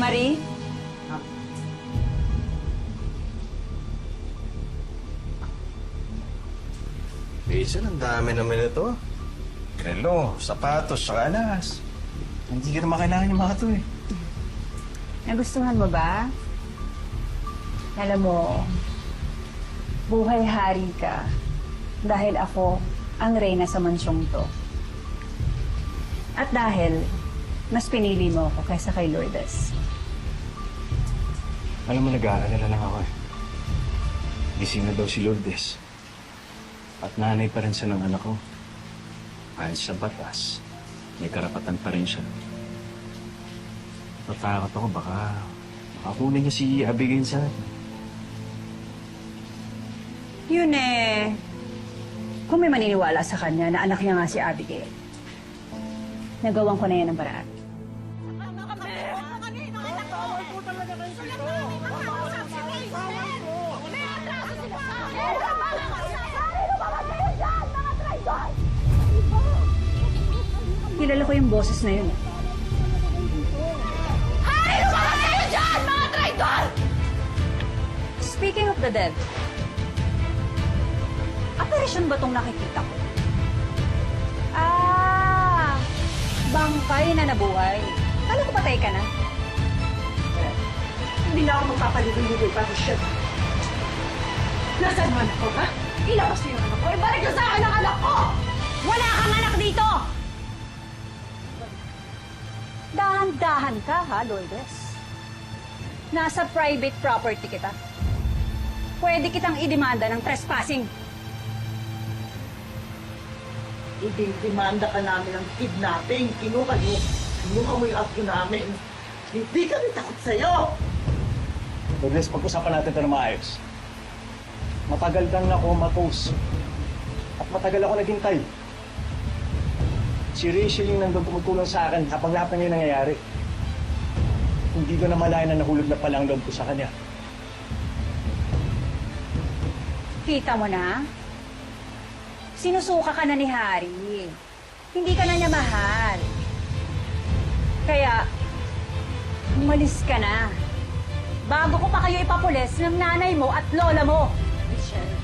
Marie? Hazel, ang dami naman ito. Relo, sapatos, saka alas. Hindi ka naman kailangan yung mga to eh. Nagustuhan mo ba? Alam mo, buhay hari ka dahil ako ang reyna sa mansyong to. At dahil mas pinili mo ako kaysa kay Lourdes. Alam mo, nag-aalala lang ako eh. Gising na daw si Lourdes. At nanay pa rin siya ng anak ko. Kahit sa batas, may karapatan pa rin siya. Natakot ako, baka makakunin niya si Abigail sa akin. Yun eh, kung may maniniwala sa kanya na anak niya nga si Abigail, nagawan ko na yan ng paraan. Kilala ko yung boses na yun. eh. Speaking of the dead, Operasyon ba tong nakikita ko? Ah, bangkay na nabuhay. Kala ko patay ka na. Hindi na ako magpapaligoy-ligoy para siya. Nasaan ang anak ko, ha? Ilabas niyo yung anak ko. Ibalik niyo sa akin ang anak ko! Wala kang anak dito! Dahan-dahan ka, ha, Lourdes? Nasa private property kita. Pwede kitang idemanda ng trespassing. Ididimanda ka namin ng kidnapping. Kinuha niyo. Kinuha mo yung apo namin. Hindi kami takot sa'yo! Lourdes, pag-usapan natin ito na maayos. Matagal kang na comatose. At matagal ako naghintay. Si Rachel yung nandun tumutulong sa akin habang lahat ng yun nangyayari. Hindi ko na malayan na nahulog na pala ang loob ko sa kanya. Kita mo na? Sinusuka ka na ni Harry. Hindi ka na niya mahal. Kaya, umalis ka na. Bago ko pa kayo ipapulis ng nanay mo at lola mo. Michelle,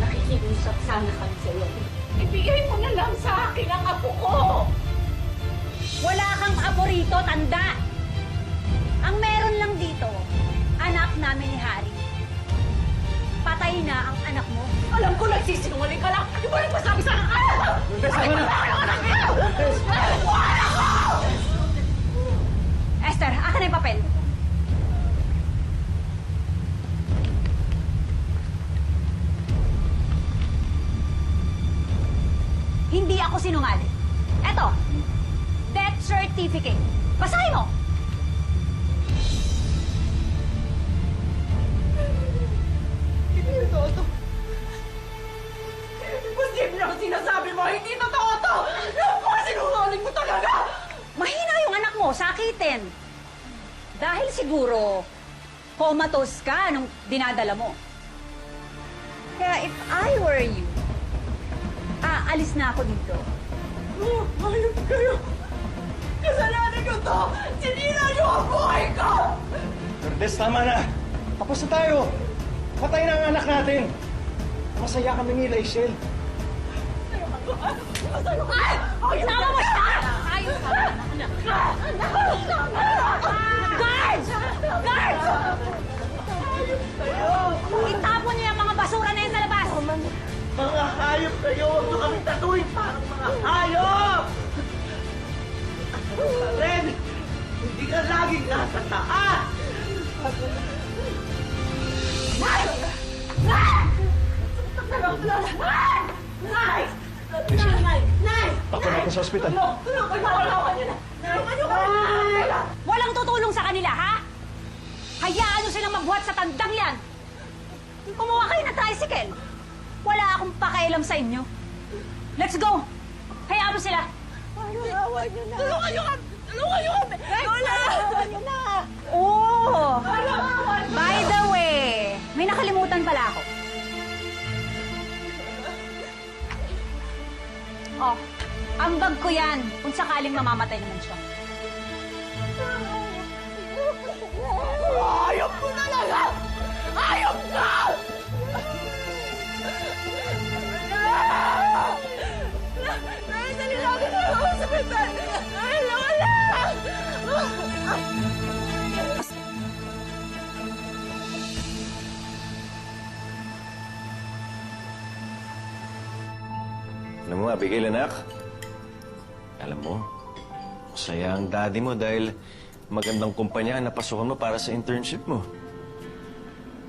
nakikiusap sana kami sa'yo. Ibigay mo na lang sa akin ang apo ko! Wala kang apo rito, tanda! Ang meron lang dito, anak namin ni Harry. Patay na ang anak mo. Alam ko nagsisinungaling ka lang! Di ba nagpasabi sa akin? Ah! Balik mo sa akin ang anak niyo! Wala ko! Esther, akin na yung papel. Ako sinungaling. Eto, death certificate. Basahin mo! Hindi totoo to. Imposible ang sinasabi mo! Hindi totoo to! Napakasinungaling mo talaga! Mahina yung anak mo, sakitin. Dahil siguro, comatose ka nung dinadala mo. Kaya if I were you, aalis na ako dito. Oh, ayun kayo! Kasalanan ko to! Sinira niyo ang buhay ko! Lourdes, tama na! Tapos na tayo! Patay na ang anak natin! Masaya kami ni Rachel. Ay! Ay! Tama mo siya! Ayos ka na, anak. Guards! Kayo! Huwag kami tatuin parang mga hayop! Ren! Hindi ka laging nasa taas! Nay! Nay! Nay! Nay! Nay! Takbo natin sa ospital. Tulong! Tulong! Tulungan niyo na! Tulungan niyo kami! Walang tutulong sa kanila, ha? Hayaan nyo silang magbuhat sa tandang yan! Kumuha kayo ng tricycle! Wala akong pakialam sa inyo. Let's go! Hayaan mo sila! Tulungan niyo na! Tulungan niyo kami! Tulungan niyo kami! Lola! Tulungan niyo na! Oh! By the way, may nakalimutan pala ako. Oh, ambag ko yan kung sakaling mamamatay naman siya. Ayop ko talaga! Ayop ka! Ako sa hospital! Nay, wala! Alam mo, Abigail, anak. Alam mo, masaya ang daddy mo dahil magandang kumpanya na pasukan mo para sa internship mo.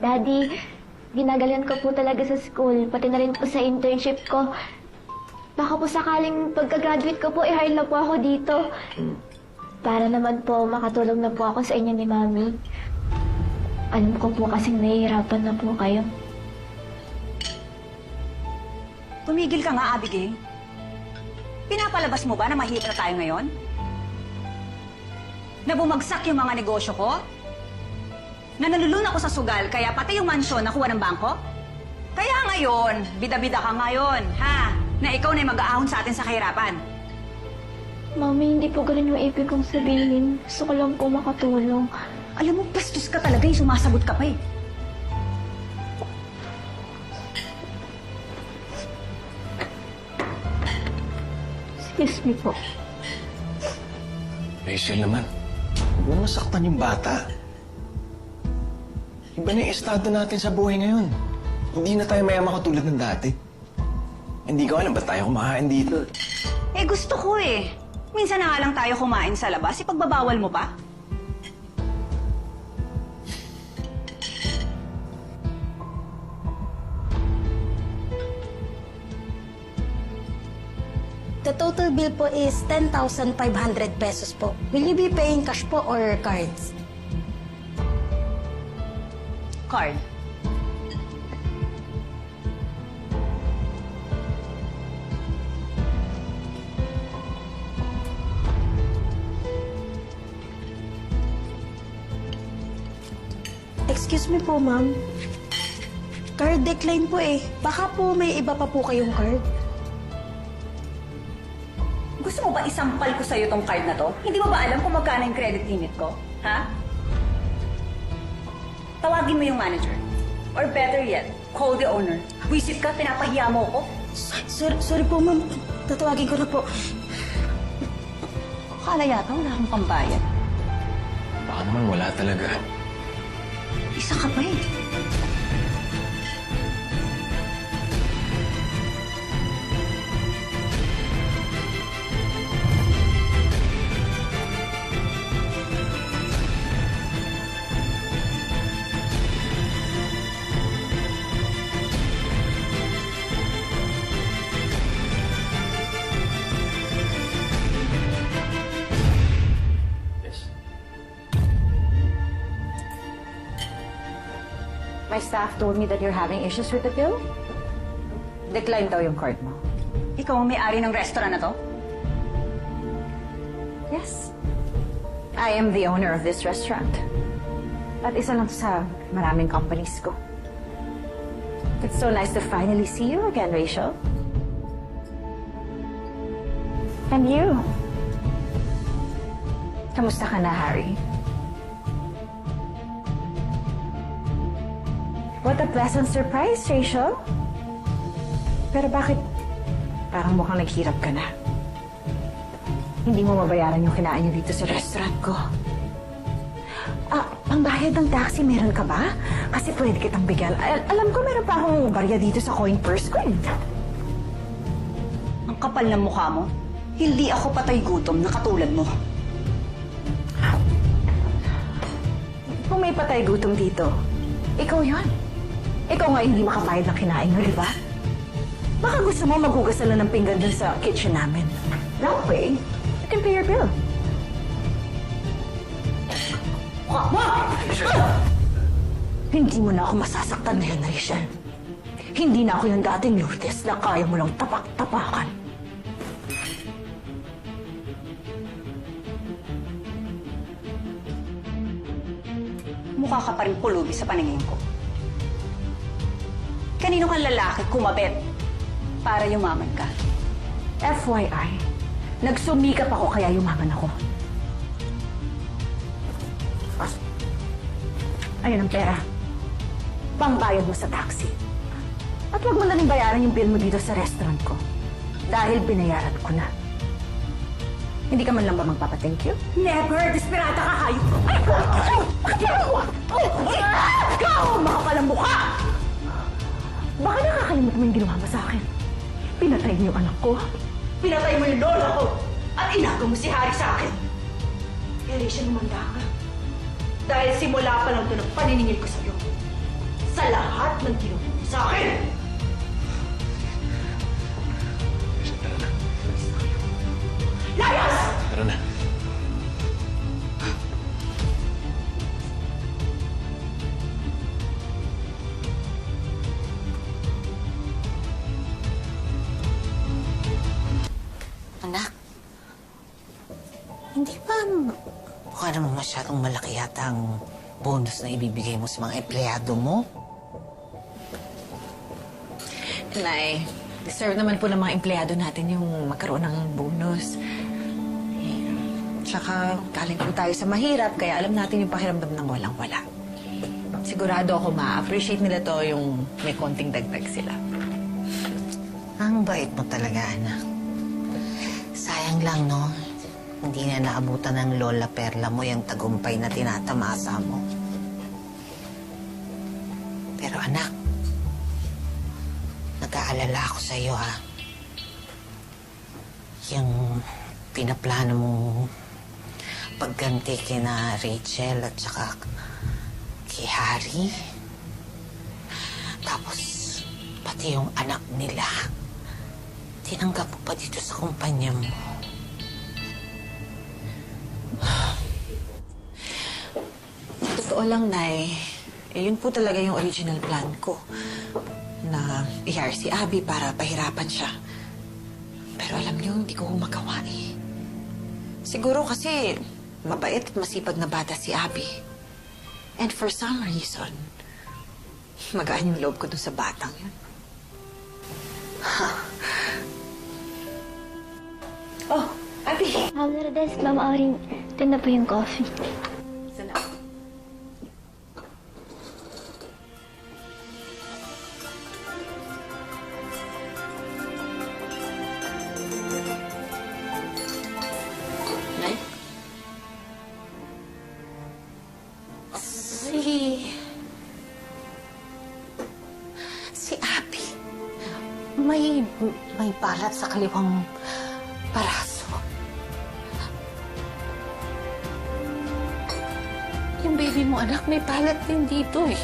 Daddy, ginagalan ko po talaga sa school, pati na rin po sa internship ko. Baka po sakaling pagka-graduate ko po, i-hire na po ako dito. Para naman po makatulong na po ako sa inyo ni Mami. Alam ko po kasing nahihirapan na po kayo. Tumigil ka nga, Abigail. Pinapalabas mo ba na mahirap na tayo ngayon? Na bumagsak yung mga negosyo ko? Na nalulun ako sa sugal, kaya pati yung mansyon nakuha ng bangko? Kaya ngayon, bida-bida ka ngayon, ha? Na ikaw na mag-aahon sa atin sa kahirapan. Mami, hindi po ganun yung ibig kong sabihin. Gusto ko lang po makatulong. Alam mo, bastos ka talaga yung sumasagot ka pa eh. Excuse me po. Rachel naman, huwag masaktan yung bata. Iba na yung estado natin sa buhay ngayon. Hindi na tayo mayaman katulad ng dati. Hindi ko alam ba't tayo kumakain dito. Eh gusto ko eh. Minsan na nga lang tayo kumain sa labas, ipagbabawal mo pa? The total bill po is 10,500 pesos po. Will you be paying cash po or cards? Card. Excuse me po, ma'am. Card decline po eh. Baka po may iba pa po kayong card. Gusto mo ba isampal ko sa'yo tong card na to? Hindi mo ba alam kung magkano yung credit limit ko? Ha? Tawagin mo yung manager. Or better yet, call the owner. Wisit ka, pinapahiya mo ko. Sorry, sorry po, ma'am. Tatawagin ko na po. Akala yata wala akong pambayad. Baka naman wala talaga. Isa ka pa eh. My staff told me that you're having issues with the bill. Decline daw yung card mo. Ikaw ang may-ari ng restaurant na to? Yes. I am the owner of this restaurant. At isa lang sa maraming companies ko. It's so nice to finally see you again, Rachel. And you. Kamusta ka na, Harry? What a pleasant surprise, Rachel. Pero bakit parang mukhang naghirap ka na? Hindi mo mabayaran yung kinain niyo dito sa restaurant ko. Ah, pangbayad ng taxi meron ka ba? Kasi pwede kitang bigyan. Al- alam ko meron pa akong barya dito sa coin purse ko eh. Ang kapal ng mukha mo. Hindi ako patay gutom na katulad mo. Kung may patay gutom dito, ikaw yon. Ikaw nga hindi makabayad ng kinain mo, di ba? Baka gusto mo maghugas na ng pinggan dun sa kitchen namin. That way, you can pay your bill. Hindi mo na ako masasaktan ngayon, Rachel. Hindi na ako yung dating Lourdes na kaya mo lang tapak-tapakan. Mukha ka pa rin pulubi sa paningin ko. Kanino kang lalaki kumabit para yumaman ka? FYI, nagsumikap ako kaya yumaman ako. Ayun ang pera. Pangbayad mo sa taxi. At huwag mo na rin bayaran yung bill mo dito sa restaurant ko. Dahil binayaran ko na. Hindi ka man lang ba magpapa-thank you? Never! Desperata ka, hayop! Ay! Ay! Ay! Ikaw! Makapalang mukha! Baka nakakalimot mo yung ginawa mo sa akin. Pinatay niyo yung anak ko. Pinatay mo yung lola ko. At inago mo si Harry sa akin. Siya lumanda ka. Dahil simula pa lang ito ng paniningil ko sa'yo. Sa lahat ng ginawa mo sa akin. Masyadong malaki yata ang bonus na ibibigay mo sa mga empleyado mo? Nay, deserve naman po ng mga empleyado natin yung magkaroon ng bonus. Tsaka galing po tayo sa mahirap, kaya alam natin yung pakiramdam ng walang-wala. Sigurado ako ma-appreciate nila to yung may konting dagdag sila. Ang bait mo talaga, anak. Sayang lang, no? Hindi na naabutan ng Lola Perla mo yung tagumpay na tinatamasa mo. Pero anak, nag-aalala ako sa iyo, ha? Yung pinaplano mong pagganti kina Rachel at saka kay Harry. Tapos, pati yung anak nila. Tinanggap mo pa dito sa kumpanya mo. Totoo lang, Nay. Eh, yun po talaga yung original plan ko. Na i-hire si Abby para pahirapan siya. Pero alam niyo, hindi ko magawa eh. Siguro kasi mabait at masipag na bata si Abby. And for some reason, magaan yung loob ko dun sa batang yun. oh, Abby! Ma'am Lourdes, Ma'am Auring, ito na po yung coffee. Balat sa kaliwang paraso. Yung baby mo, anak, may balat din dito eh.